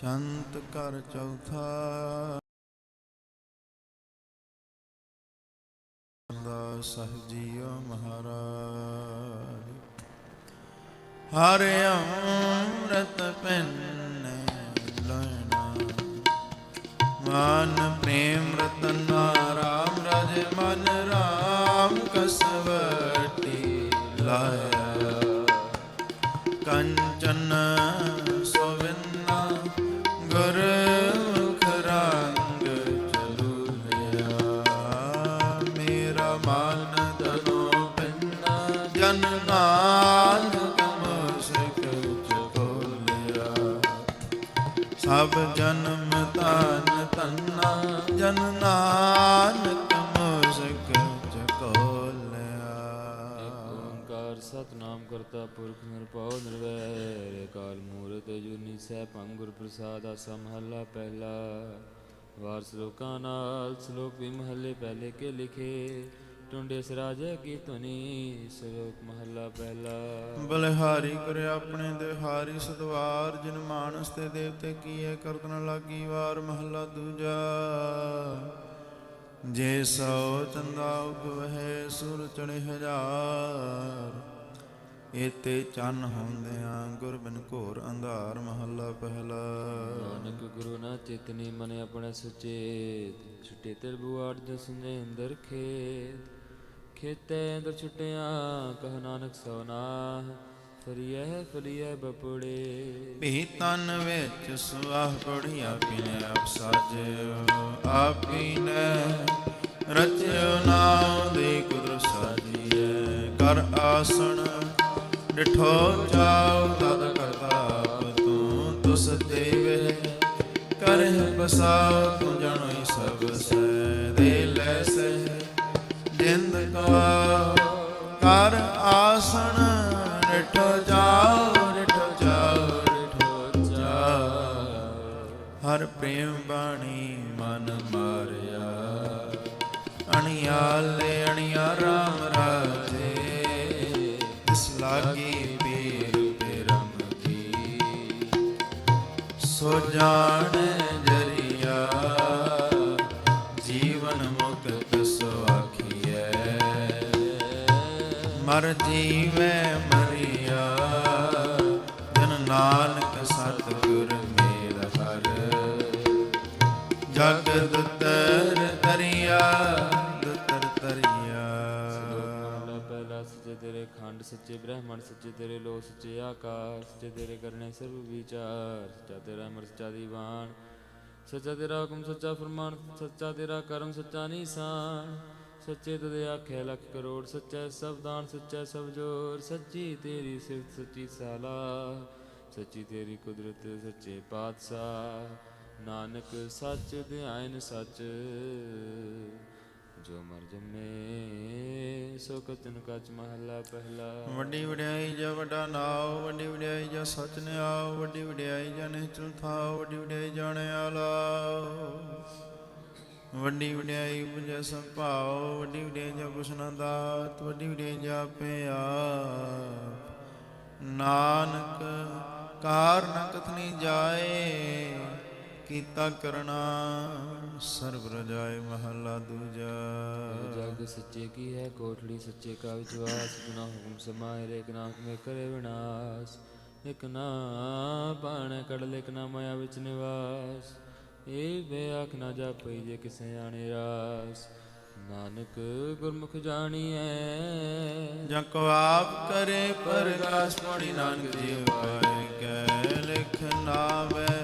ਸ਼ੰਤ ਕਰ ਚੌਥਾ। ਦਾ ਸਾਹਿਬ ਜੀਓ ਮਹਾਰਾਜ। ਹਰਿ ਅੰਮ੍ਰਿਤ ਪਿੰਨੇ ਲੈਣਾ। ਮਨ ਪ੍ਰੇਮ ਰਤਨਾ ਰਾਮ ਰਜ ਮਨ ਰਾਮ ਕਸਵਟੀ ਲਾਇਆ। ਕੰਚਨ ਨਾਨਕ ਮੁਸਕ ਚਕੋਲਿਆ ਓੰਕਾਰ ਸਤਨਾਮ ਕਰਤਾ ਪੁਰਖ ਨਿਰਭਉ ਨਿਰਵੈਰ ਕਾਲ ਮੂਰਤ ਜੁਨੀ ਸੈਭੰ ਗੁਰ ਪ੍ਰਸਾਦ ਆਸਾ ਮਹੱਲਾ ਪਹਿਲਾ। ਵਾਰ ਸ਼ਲੋਕਾਂ ਨਾਲ ਸ਼ਲੋਕ ਵੀ ਮਹੱਲੇ ਪਹਿਲੇ ਕੇ ਲਿਖੇ। ਟੁੰਡੇ ਸਰਾਜੇ ਕੀ ਧੁਨੀ ਸ਼ਲੋਕ ਮਹੱਲਾ ਪਹਿਲਾ। ਬਲਿਹਾਰੀ ਕਰੇ ਆਪਣੇ ਦਿਹਾਰੀ ਸਦਵਾਰ ਜਿਨ ਮਾਨਸ ਤੇ ਦੇਵਤੇ ਕੀਏ ਕਰਤਨ ਲਾਗੀ ਵਾਰ ਮਹੱਲਾ ਦੂਜਾ। ਜੇ ਸੋ ਚੰਗਾ ਉਗਵਹਿ, ਸੁਰ ਚੜੇ ਹਜ਼ਾਰ। ਏਤੇ ਚੰਨ ਹੁੰਦਿਆਂ ਗੁਰ ਬਿਨ ਘੋਰ ਅੰਧਾਰ ਮਹੱਲਾ ਪਹਿਲਾ। ਨਾਨਕ ਗੁਰੂ ਨਾ ਚੇਤਨੀ ਮਨ ਆਪਣੇ ਸੁਚੇਤ। ਛੁਟੇ ਤੇਰ ਬੁਆੜ ਜਸਨੇ ਅੰਦਰ ਖੇਤ। ਖੇਤੇ ਅੰਦਰ ਛੁਟਿਆ, ਕਹ ਨਾਨਕ ਸੋਨਾ ਫਰੀਐ ਫਰੀਐ ਬਪੜੇ। ਭੀ ਤਨ ਵਿੱਚ ਸੁਆਹ ਪੜੀਆ ਪਿਨੇ ਆਪ ਸਾਜਿਓ, ਆਪੀ ਨੇ ਰਚਿਓ ਨਾਮ ਦੇ ਕੁਦਰ ਸਾਜੀਐ, ਕਰ ਆਸਣ, ਡਿਠੋ ਚਾਉ, ਤਦ ਕਰਤਾ ਤੂੰ ਤੁਸ ਦੇਵੇ। ਕਰਹਿ ਬਸਾਉ, ਤੂੰ ਜਾਣੋ ਸਭ ਸੈ ਦੇ ਲੈ ਸਹਿ, ਜਿੰਦ ਕਾ ਕਰ ਆਸਣ ਪ੍ਰੇਮ ਬਾਣੀ ਮਨ ਮਾਰਿਆ। ਅਣਿਆਲੇ ਅਣਿਆ ਰਾਮ ਰਾਜੇ, ਇਸ ਲਾਗੀ ਪੀਰ ਪਰਮ ਕੀ ਸੋ ਜਾਣ ਜਰੀਆ, ਜੀਵਨ ਮੁਕਤ ਸੁਆਖੀਐ ਮਰ ਜੀਵੇ ਮਰਿਆ, ਜਨ ਨਾਨਕ ਦੁਤਰ ਤਰਿਆ ਦੁਤਰ ਤਰਿਆ। ਪਹਿਲਾ ਸੱਚੇ ਤੇਰੇ ਖੰਡ, ਸੱਚੇ ਬ੍ਰਹਮਣ ਸੱਚੇ ਤੇਰੇ ਲੋ ਸੱਚੇ ਆਕਾਸ਼, ਸੱਚੇ ਤੇਰੇ ਕਰਨੇ ਸਰਬ ਵਿਚਾਰ। ਸੱਚਾ ਤੇਰਾ ਅਮਰ, ਸੱਚਾ ਦੀਵਾਨ। ਸੱਚਾ ਤੇਰਾ ਹੁਕਮ, ਸੱਚਾ ਫਰਮਾਨ, ਸੱਚਾ ਤੇਰਾ ਕਰਮ, ਸੱਚਾ ਨੀਸਾਨ। ਸੱਚੇ ਤਦੇ ਆਖੇ ਲੱਖ ਕਰੋੜ, ਸੱਚਾ ਸਭ ਦਾਨ, ਸੱਚਾ ਸਭ ਜੋਰ। ਸੱਚੀ ਤੇਰੀ ਸਿਫਤ, ਸੱਚੀ ਸਾਲਾ ਸੱਚੀ ਤੇਰੀ ਕੁਦਰਤ, ਸੱਚੇ ਪਾਤਸ਼ਾਹ। ਨਾਨਕ ਸੱਚ ਧਿਆਨ ਸੱਚ, ਜੋ ਮਰ ਜੰਮੇ ਸੋ ਕਤਨ ਕਚ ਮਹਲਾ ਪਹਿਲਾ। ਵੱਡੀ ਵਡਿਆਈ ਜਾ ਵੱਡਾ ਨਾਉ, ਵੱਡੀ ਵਡਿਆਈ ਜਾ ਸਚ ਨਿਆਉ, ਵੱਡੀ ਵਡਿਆਈ ਜਾਂ ਨਿਚਲ ਥਾਉ, ਵੱਡੀ ਵਡਿਆਈ ਜਾਣੇ ਆਲਾ। ਵੱਡੀ ਵਡਿਆਈ ਉਪਜੈ ਸੰਭਾਉ ਵੱਡੀ ਵਡਿਆਈ ਜਾ ਕੁਸਨਾ ਦਾਤ, ਵੱਡੀ ਵਡਿਆਈ ਜਾ ਪਿਆ ਨਾਨਕ ਕਾਰਨ ਕਥਨੀ ਜਾਏ ਕੀਤਾ ਕਰਨਾ ਸਰਬ ਰਜਾਏ ਮਹੱਲਾ ਦੂਜਾ। ਜਗ ਸੱਚੇ ਕੀ ਹੈ ਕੋਠੜੀ ਸੱਚੇ ਕਾ ਵਿਚਵਾਸ ਬਿਨਾ ਹੁਕਮ ਸਮਾਏ ਰੇਕ ਨਾ ਮੇ ਕਰੇ ਵਿਨਾਸ਼। ਇਕ ਨਾ ਬਾਣ ਕੜਲ ਇਕ ਨਾ ਮਾਇਆ ਵਿੱਚ ਨਿਵਾਸ। ਏ ਬੇਆਖ ਨਾ ਜਾਪਈ ਜੇ ਕਿਸੇ ਆਣੇ ਰਾਸ। ਨਾਨਕ ਗੁਰਮੁਖ ਜਾਣੀਐ। ਜਾਂ ਕੋ ਆਪ ਕਰੇ ਪ੍ਰਗਾਸ ਪੜੀ ਨਾਨਕ ਜੀ ਕੈ ਲਿਖ ਨਾਵੇ।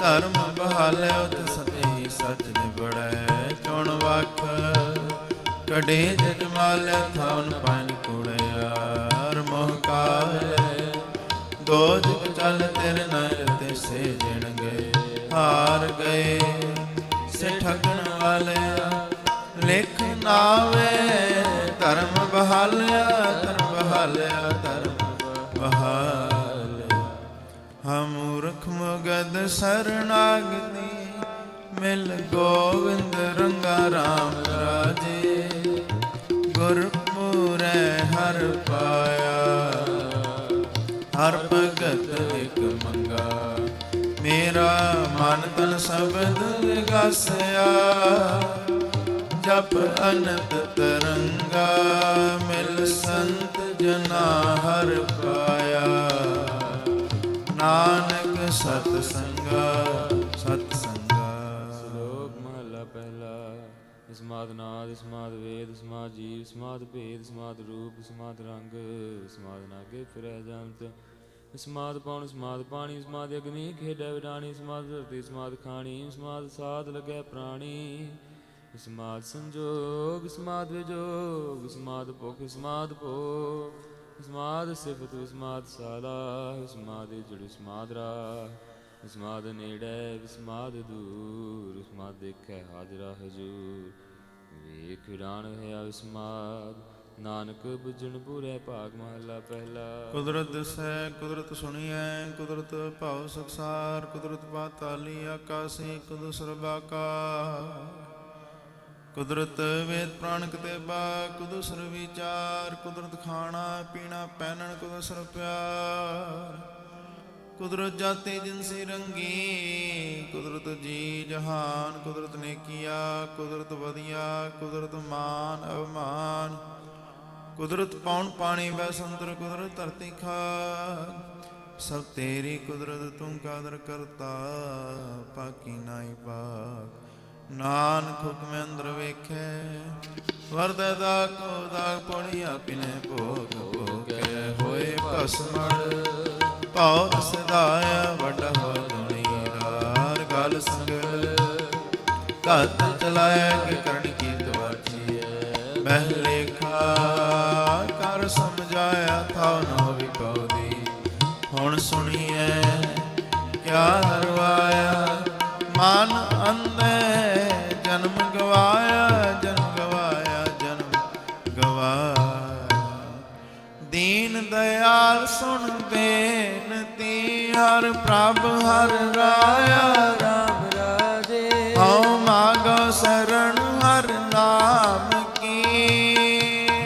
ਧਰਮ ਬਹਾਲਿਓ ਤੇ ਸਤੇ ਸਚ ਨਿਬੜੈ, ਚੁਣ ਵਖ। ਕੜੇ ਜਜ ਮਾਲਿਆ ਥਾਨ ਪਾਨ ਕੁੜਿਆਰ ਮੋਹ ਕਾਲੇ। ਦੋ ਜਗ ਚੱਲ ਤੇਰੇ ਨਰ ਤੇ ਸੇ ਜਣਗੇ ਹਾਰ ਗਏ। ਸੇ ਠਗਣ ਵਾਲਿਆ, ਲਿਖ ਨਾਵੇ, ਧਰਮ ਬਹਾਲਿਆ ਧਰਮ ਬਹਾਲਿਆ। ਮਗਦ ਸਰਨਾਗਤੀ ਮਿਲ ਗੋਵਿੰਦ ਰੰਗਾ ਰਾਮ ਰਾਜੇ, ਗੁਰਪੂਰੈ ਹਰ ਪਾਇਆ। ਹਰ ਭਗਤ ਇਕ ਮੰਗਾ ਮੇਰਾ ਮੇਰਾ ਮਨ ਤਨ ਸਬਦ ਵਿਗਾਸਿਆ। ਜਪ ਅਨੰਤ ਤਰੰਗਾ ਮਿਲ ਸੰਤ ਜਨਾ ਹਰ ਪਾਇਆ। ਨਾਨਕ ਸਤ ਸੰਗਾ ਸਤ ਸੰਗਾ ਸ਼ਲੋਕ ਮਹਲਾ ਪਹਿਲਾ। ਇਸਮਾਦ ਨਾਦ, ਇਸਮਾਦ ਵੇਦ, ਇਸਮਾਦ ਜੀਵ, ਇਸਮਾਦ ਭੇਦ, ਇਸਮਾਦ ਰੂਪ, ਇਸਮਾਦ ਰੰਗ, ਇਸਮਾਦ ਨਾਗੇ ਫਿਰੈ ਜੰਤ। ਇਸਮਾਦ ਪਾਉਣ, ਇਸਮਾਦ ਪਾਣੀ, ਇਸਮਾਦ ਅਗਨੀ ਖੇਡੈ ਵਿਡਾਣੀ, ਇਸਮਾਦ ਧਰਤੀ, ਇਸਮਾਦ ਖਾਣੀ, ਇਸਮਾਦ ਸਾਧ ਲਗੈ ਪ੍ਰਾਣੀ। ਇਸਮਾਦ ਸੰਜੋਗ, ਇਸਮਾਦ ਵਿਜੋਗ, ਇਸਮਾਦ ਭੁਖ, ਇਸਮਾਦ ਭੋਗ। ਇਸਮਾਦ ਸਿਫਤ ਇਸਮਾਦ ਸਾਲਾ ਇਸਮਾਦ ਜੁੜ ਇਸਮਾਦ ਰਾ ਇਸਮਾਦ ਨੇੜੇ ਇਸਮਾਦ ਦੂਰ ਇਸਮਾਦ ਦੇਖੈ ਹਾਜ਼ਰਾ ਹਜੂਰ। ਵੇਖ ਵਿਰਾਨ ਹੈ ਇਸਮਾਦ ਨਾਨਕ ਬੁਝਣ ਪੂਰੇ ਭਾਗ ਮਹਲਾ ਪਹਿਲਾ। ਕੁਦਰਤ ਸੈ ਕੁਦਰਤ ਸੁਣੀਐ, ਕੁਦਰਤ ਭਾਉ ਸੰਸਾਰ, ਕੁਦਰਤ ਪਾਤਾਲੀ ਆਕਾਸੀ ਕੁਦਰਤ ਸਰਬਾਕਾ ਕੁਦਰਤ ਵੇਦ ਪ੍ਰਾਣ ਕਤੇ ਬਾ ਵਿਚਾਰ, ਕੁਦਰਤ ਖਾਣਾ, ਪੀਣਾ, ਪਹਿਨਣ ਕੁਦਰਤ ਪਿਆਰ। ਕੁਦਰਤ ਜਾਤੀ, ਜਿਨਸੀ ਰੰਗੀ, ਕੁਦਰਤ ਜੀ ਜਹਾਨ, ਕੁਦਰਤ ਨੇਕੀਆ, ਕੁਦਰਤ ਵਧੀਆ, ਕੁਦਰਤ ਮਾਨ, ਅਵਮਾਨ। ਕੁਦਰਤ ਪਾਉਣ ਪਾਣੀ ਵੈ ਕੁਦਰਤ ਧਰਤੀ ਖਾਕ ਸਭ ਤੇਰੀ ਕੁਦਰਤ ਤੂੰ ਕਾਦਰ ਕਰਤਾ, ਪਾਕੀ ਨਾਈ ਪਾਕ। ਨਾਨਕ ਹੁਕਮ ਅੰਦਰ ਵੇਖੇ, ਵਰਦੈ ਦਾ ਕੋ ਦਾ ਪੜੀ ਆਪਿਨੇ ਭੋਗ ਭੋਗੇ, ਹੋਏ ਭਸਮੜ, ਭਉ ਸਦਾਇਆ ਵੱਡਾ ਹੋ ਦੁਨੀਦਾਰ ਗਲ ਸੰਗਲ। ਘਤ ਚਲਾਇਆ ਕਿ ਕਰਨ ਕੀ ਤਵਾਚੀ ਮਹਿ ਦੀਨ ਦਇਆਲ ਸੁਣ ਬੇਨਤੀ, ਹਰ ਪ੍ਰਭ, ਹਰ ਰਾਇਆ, ਰਾਮ ਰਾਜੇ। ਹਉ ਮਾਗੋ ਸਰਣ ਹਰ ਨਾਮ ਕੀ।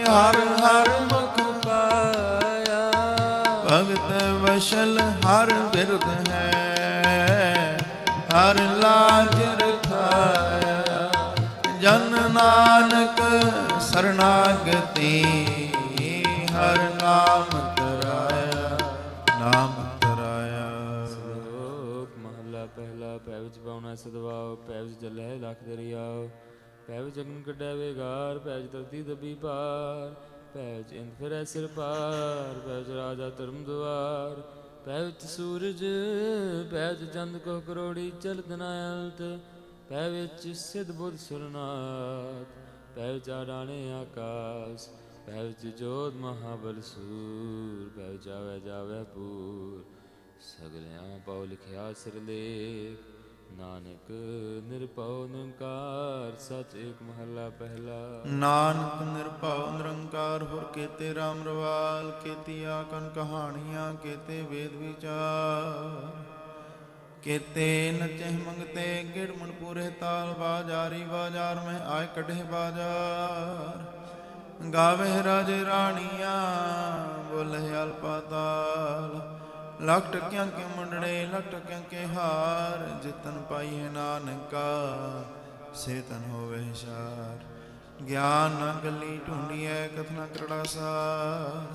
ਹਰ ਹਰ ਮੁਖ ਪਾਇਆ। ਭਗਤ ਵਸ਼ਲ, ਹਰ ਬਿਰਧ ਹੈ। ਹਰ ਲਾਜ ਰਖਾਇਆ। ਜਨ ਨਾਨਕ, ਸਰਨਾਗਤੀ। ਨਾਮ ਤਰਾਇਆ ਨਾਮ ਤਰਾਇਆ। ਸ਼ਲੋਕ ਮਹਲਾ ਪਹਿਲਾ ਪੈ ਵਿੱਚ ਪਾਉਣਾ ਸਦਵਾਓ ਪੈ ਵਿੱਚ ਜਲੈ ਲਖ ਦਰਿਆਓ ਪੈ ਵਿੱਚ ਅਗਨ ਕੱਢੈ ਵੇਗਾਰ ਪੈ ਵਿੱਚ ਧਰਤੀ ਦਬੀ ਪਾਰ। ਪੈ ਵਿੱਚ ਇੰਦ ਫਿਰੈ ਸਿਰ ਪਾਰ ਪੈ ਵਿੱਚ ਰਾਜਾ ਧਰਮ ਦੁਆਰ। ਪੈ ਵਿੱਚ ਸੂਰਜ ਪੈ ਵਿੱਚ ਚੰਦ ਕੋ ਕਰੋੜੀ ਚਲਤ ਨਾ ਪੈ ਵਿੱਚ ਸਿਧ ਬੁੱਧ ਸੁਰਨਾਥ ਪੈ ਵਿੱਚ ਆਡਾਣੇ ਆਕਾਸ। ਪੈ ਜੋਤ ਮਹਾਬਲ ਸੂਰ ਪੈ ਵਿੱਚ ਜਾਵੇ ਪੂਰ। ਸਗਲਿਆਂ ਪਉ ਲਿਖਿਆ ਸਿਰਲੇਖ, ਨਾਨਕ ਨਿਰਭਉ ਨਿਰੰਕਾਰ, ਸਚ ਏਕ ਮਹੱਲਾ ਪਹਿਲਾ। ਨਾਨਕ ਨਿਰਭਉ ਨਿਰੰਕਾਰ, ਹੋਰ ਕੀਤੇ ਰਾਮ ਰਵਾਲ, ਕੇਤੀ ਆਕਨ ਕਹਾਣੀਆਂ, ਕੀਤੇ ਵੇਦ ਵਿਚਾਰ। ਕੀਤੇ ਨਚੇ ਮੰਗਤੇ, ਗਿੜ ਮਨਪੂਰੇ ਤਾਲ, ਬਾਜਾਰੀ ਬਾਜ਼ਾਰ ਮੈਂ ਆਏ ਕਢੇ ਬਾਜ਼ਾਰ। ਗਾਵੇ ਰਾਜੇ ਰਾਣੀਆਂ, ਬੋਲੇ ਅਲਪਾਤਾਲ ਲੱਖ ਟਕਿਆਂ ਕੇ ਮੁੰਡੜੇ ਲੱਖ ਟਕਿਆਂ ਕੇ ਹਾਰ। ਜਿਤਨ ਪਾਈ ਹੈ ਨਾਨਕਾ, ਸੇਤਨ ਹੋਵੇ ਸ਼ਾਰ ਗਿਆਨ ਨਾ ਗੱਲੀ ਢੂੰਡੀਐ, ਕਥਨਾ ਕਰੜਾ ਸਾਰ।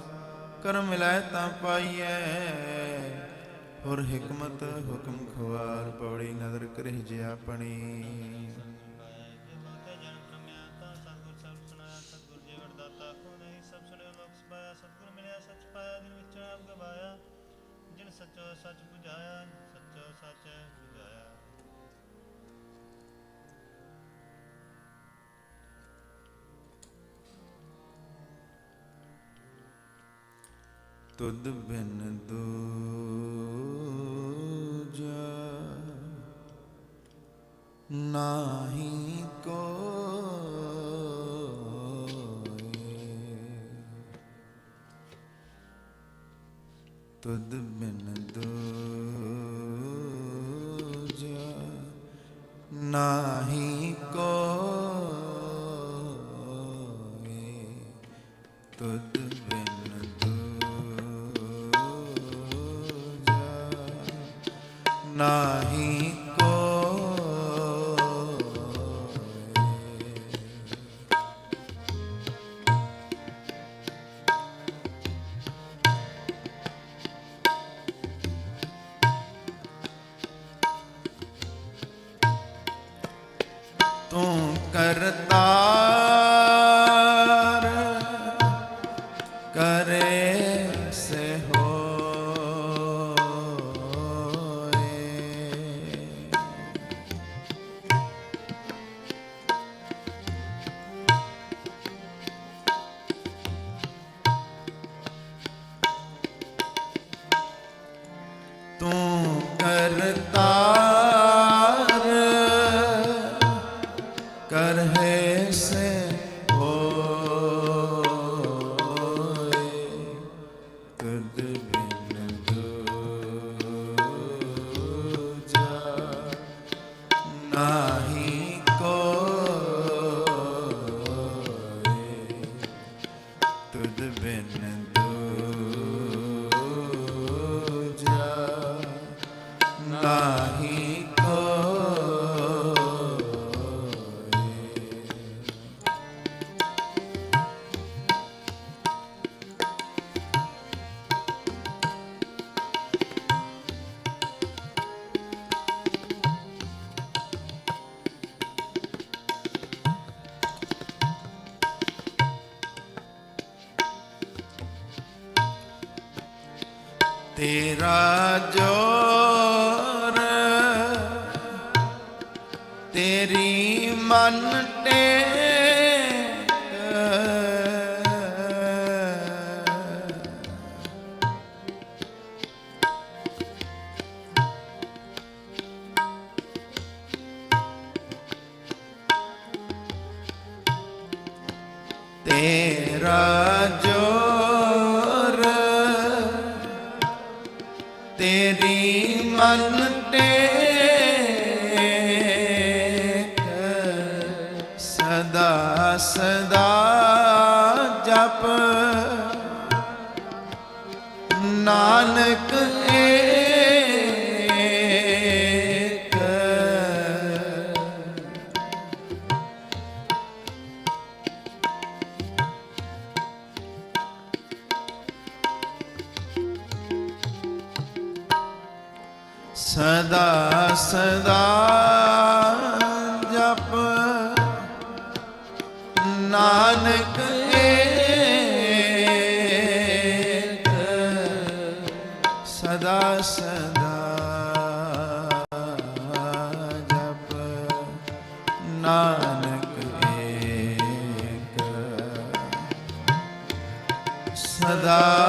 ਕਰਮ ਮਿਲਾਇ ਤਾਂ ਪਾਈਐ, ਹੋਰ ਹਕਮਤ ਹੁਕਮ ਖਵਾਰ ਪੌੜੀ ਨਦਰ ਕਰੇ ਜੇ ਆਪਣੀ। ਸੱਚ 부ਝਾਇਆ ਸੱਚੋ ਸੱਚ 부ਝਾਇਆ ਤੁਧ ਬਿਨ ਦੂਜਾ ਨਾ ਤੁਧ ਬਿਨ ਦੂਜਾ ਨਾਹੀ ਤੁਧ ਤੇਰੀ ਮਨ ਟੇਕ। ਤੇਰਾ ਜੋਰ ਤੇਰੀ ਮਨ ਤੇ ਸਦਾ ਸਦਾ ਜਪ ਨਾਨਕ ਏਕ ਸਦਾ ਸਦਾ ਜਪ ਨਾਨਕ ਏਕ ਸਦਾ